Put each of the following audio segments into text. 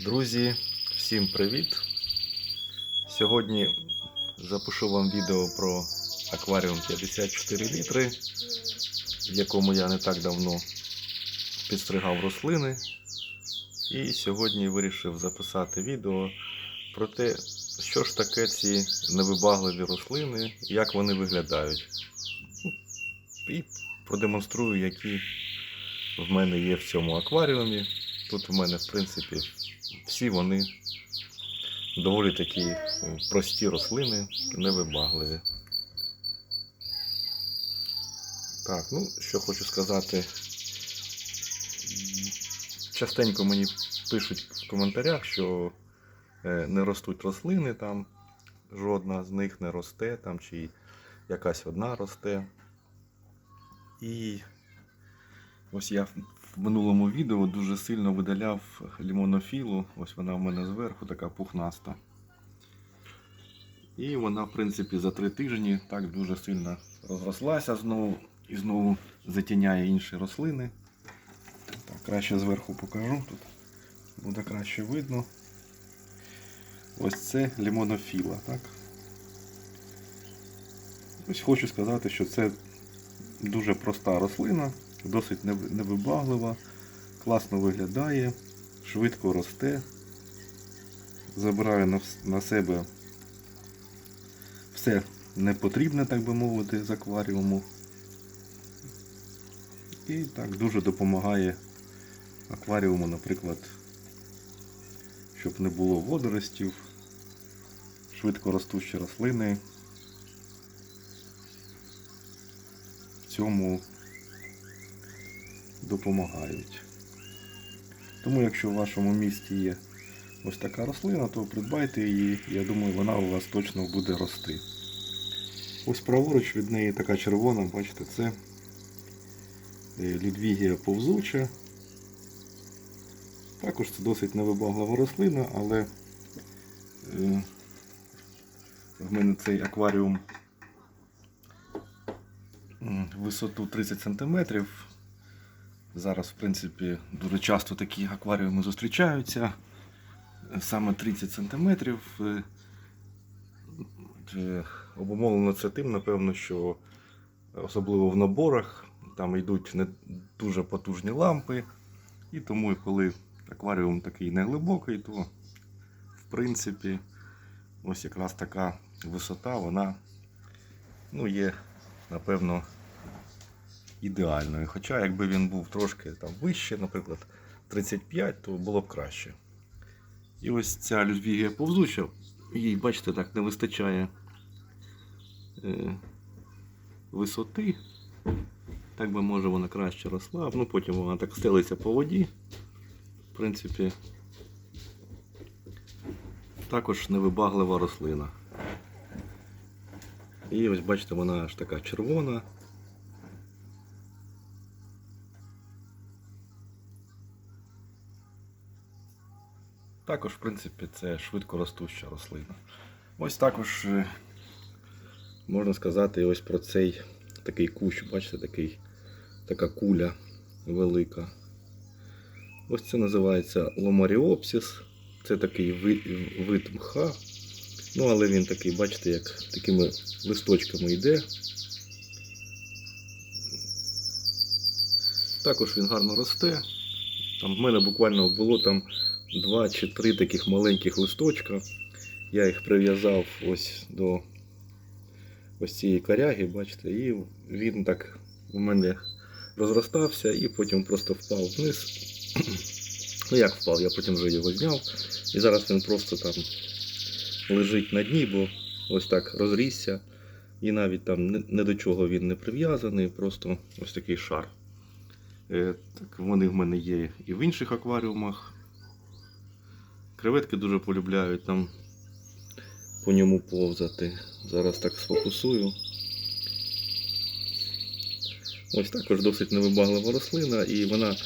Друзі, всім привіт! Сьогодні запишу вам відео про акваріум 54 літри, в якому я не так давно підстригав рослини. І сьогодні вирішив записати відео про те, що ж таке ці невибагливі рослини, як вони виглядають. І продемонструю, які в мене є в цьому акваріумі. Тут в мене, в принципі, всі вони доволі такі прості рослини, невибагливі. Так, ну що хочу сказати. Частенько мені пишуть в коментарях, що е, не ростуть рослини там, жодна з них не росте, там, чи якась одна росте. І ось я в минулому відео дуже сильно видаляв лімонофілу. Ось вона в мене зверху така пухнаста. І вона, в принципі, за три тижні так дуже сильно розрослася знову і знову затіняє інші рослини. Так, краще зверху покажу, тут буде краще видно. Ось це лімонофіла, так? Ось хочу сказати, що це дуже проста рослина, досить невибаглива, класно виглядає, швидко росте, забирає на, себе все непотрібне, так би мовити, з акваріуму. І так дуже допомагає акваріуму, наприклад, щоб не було водоростів, швидко ростучі рослини. В цьому допомагають. Тому, якщо в вашому місті є ось така рослина, то придбайте її, я думаю, вона у вас точно буде рости. Ось праворуч від неї така червона, бачите, це е, лідвігія повзуча. Також це досить невибаглива рослина, але е, в мене цей акваріум висоту 30 см. Зараз, в принципі, дуже часто такі акваріуми зустрічаються. Е, Саме 30 см. Е, Обумовлено це тим, напевно, що особливо в наборах там йдуть не дуже потужні лампи. І тому, коли акваріум такий неглибокий, то в принципі ось якраз така висота, вона ну, є, напевно, ідеальною. Хоча, якби він був трошки там вище, наприклад, 35, то було б краще. І ось ця людвігія повзуча, їй, бачите, так не вистачає е, висоти. Так би може вона краще росла, ну потім вона так стелиться по воді. В принципі, також невибаглива рослина. І ось бачите, вона аж така червона. Також, в принципі, це швидко ростуща рослина. Ось також е, можна сказати ось про цей такий кущ, бачите, такий, така куля велика. Ось це називається ломаріопсис. Це такий вид мха. Ну, але він такий, бачите, як такими листочками йде. Також він гарно росте. Там в мене буквально було там два чи три таких маленьких листочка. Я їх прив'язав ось до ось цієї коряги, бачите, і він так у мене розростався і потім просто впав вниз. Ну як впав, я потім вже його зняв. І зараз він просто там лежить на дні, бо ось так розрісся. І навіть там не- до чого він не прив'язаний, просто ось такий шар. Е, Так, вони в мене є і в інших акваріумах. Креветки дуже полюбляють там по ньому повзати. Зараз так сфокусую. Ось також досить невибаглива рослина, і вона,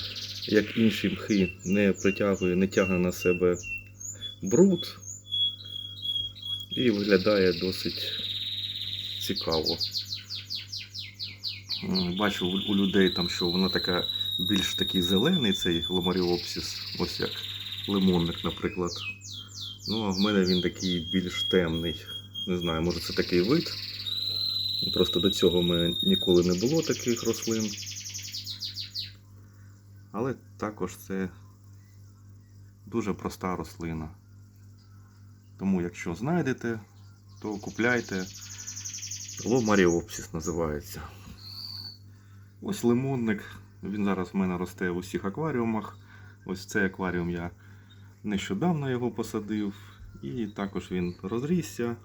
як інші мхи, не притягує, не тягне на себе бруд і виглядає досить цікаво. Бачу у людей там, що вона така більш такий зелений цей ломаріопсис, ось як лимонник, наприклад. Ну, а в мене він такий більш темний. Не знаю, може це такий вид. Просто до цього в мене ніколи не було таких рослин. Але також це дуже проста рослина. Тому, якщо знайдете, то купляйте. Ломаріопсис називається. Ось лимонник. Він зараз в мене росте в усіх акваріумах. Ось цей акваріум я нещодавно його посадив. І також він розрісся.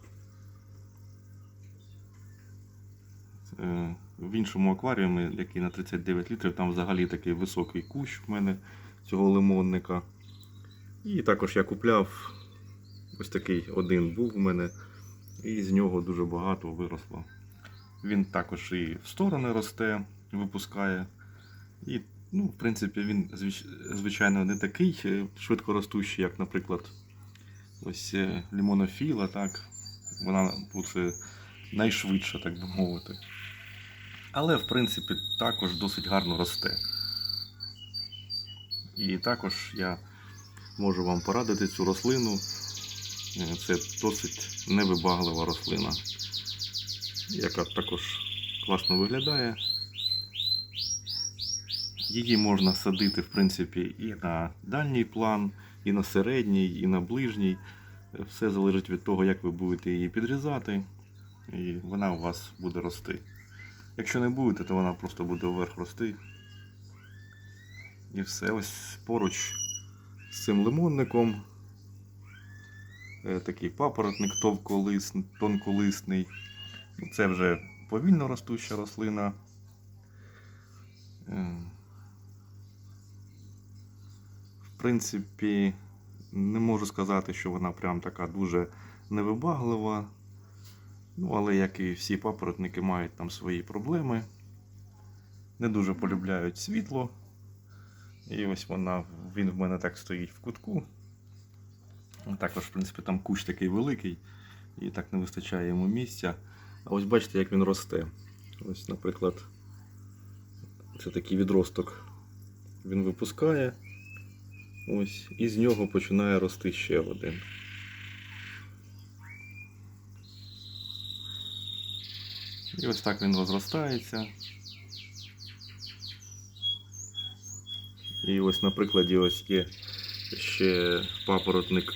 Е, В іншому акваріумі, який на 39 літрів, там взагалі такий високий кущ в мене цього лимонника. І також я купляв ось такий один був у мене, і з нього дуже багато виросло. Він також і в сторони росте, випускає. І, ну, в принципі, він звичайно не такий е, швидкоростущий, як, наприклад, ось е, лімонофіла, так. Вона буде найшвидша, так би мовити. Але, в принципі, також досить гарно росте. І також я можу вам порадити цю рослину. Е, Це досить невибаглива рослина, яка також класно виглядає. Її можна садити, в принципі, і на дальній план, і на середній, і на ближній. Е, Все залежить від того, як ви будете її підрізати, і вона у вас буде рости. Якщо не будете, то вона просто буде вверх рости. І все. Ось поруч з цим лимонником. е, Такий папоротник тонколисний. Це вже повільно ростуща рослина. Е, В принципі, не можу сказати, що вона прям така дуже невибаглива. Ну, але як і всі папоротники мають там свої проблеми. Не дуже полюбляють світло. І ось вона, він в мене так стоїть в кутку. Також, в принципі, там кущ такий великий, і так не вистачає йому місця. А ось бачите, як він росте. Ось, наприклад, це такий відросток. Він випускає. Ось, і з нього починає рости ще один. І ось так він розростається. І ось на прикладі ось є ще папоротник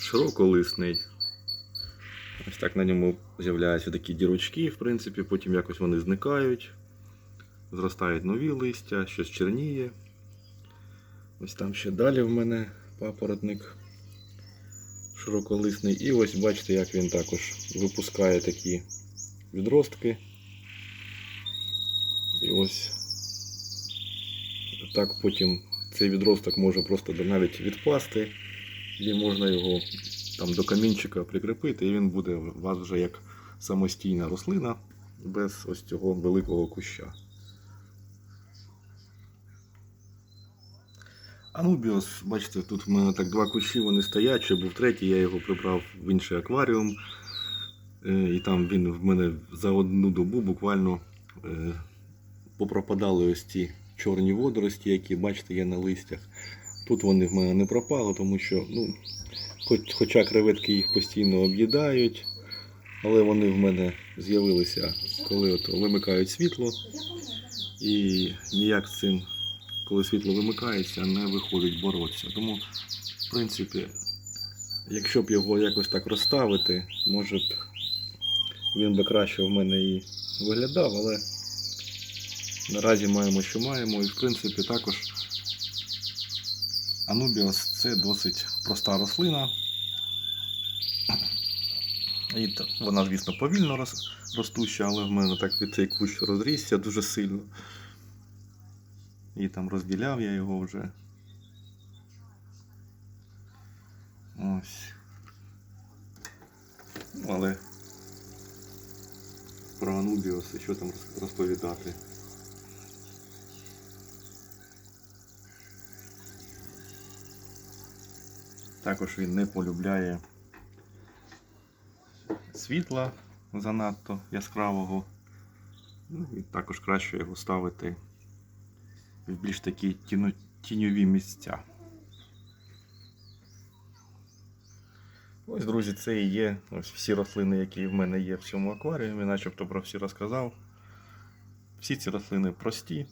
широколисний. Ось так на ньому з'являються такі дірочки, в принципі, потім якось вони зникають. Зростають нові листя, щось черніє. Ось там ще далі в мене папоротник широколисний. І ось бачите, як він також випускає такі відростки. І ось так потім цей відросток може просто навіть відпасти, і можна його там до камінчика прикріпити, і він буде у вас вже як самостійна рослина без ось цього великого куща. Анубіос, бачите, тут в мене так два кущі вони стоять, ще був третій, я його прибрав в інший акваріум. Е, І там він в мене за одну добу буквально е, попропадали ось ці чорні водорості, які бачите є на листях. Тут вони в мене не пропали, тому що, ну, хоч, хоча креветки їх постійно об'їдають, але вони в мене з'явилися, коли от вимикають світло. І ніяк з цим, коли світло вимикається, не виходить боротися. Тому, в принципі, якщо б його якось так розставити, може б він би краще в мене і виглядав, але наразі маємо, що маємо. І в принципі також Анубіос це досить проста рослина. І вона, звісно, повільно ростуща, але в мене так від цей кущ розрісся дуже сильно. І там розділяв я його вже. Ось. Ну, але про Анубіос і що там розповідати. Також він не полюбляє світла занадто яскравого. Ну, і також краще його ставити в більш такі тіньові місця. Ось, друзі, це і є ось всі рослини, які в мене є в цьому акваріумі, начебто про всі розказав. Всі ці рослини прості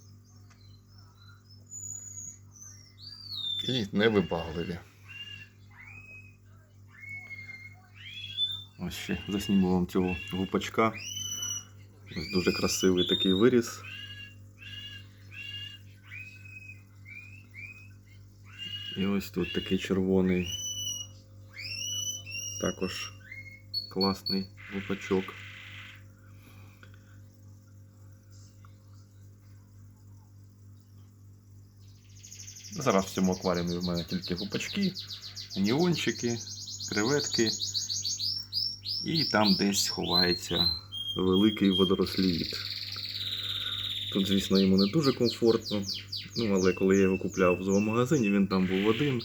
і невибагливі. Ось ще засніму вам цього гупачка. Ось дуже красивий такий виріс. І ось тут такий червоний. Також класний гупачок. Зараз в цьому акваріумі в мене тільки гупачки, аніончики, креветки. І там десь ховається великий водорослід. Тут, звісно, йому не дуже комфортно. Ну, але коли я його купляв в зоомагазині, він там був один.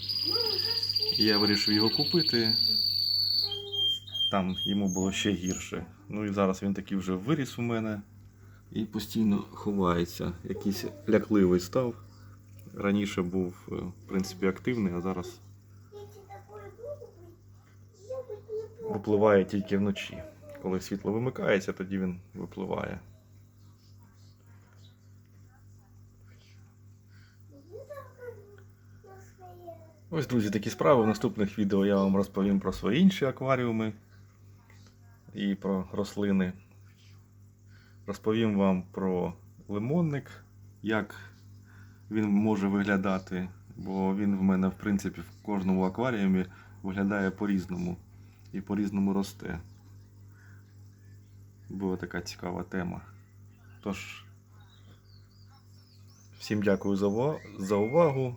Я вирішив його купити. Там йому було ще гірше. Ну і зараз він такий вже виріс у мене і постійно ховається. Якийсь лякливий став. Раніше був, е, в принципі, активний, а зараз випливає тільки вночі. Коли світло вимикається, тоді він випливає. Ось, друзі, такі справи. В наступних відео я вам розповім про свої інші акваріуми і про рослини. Розповім вам про лимонник, як він може виглядати, бо він в мене, в принципі, в кожному акваріумі виглядає по-різному і по-різному росте. Була така цікава тема. Тож, всім дякую за увагу.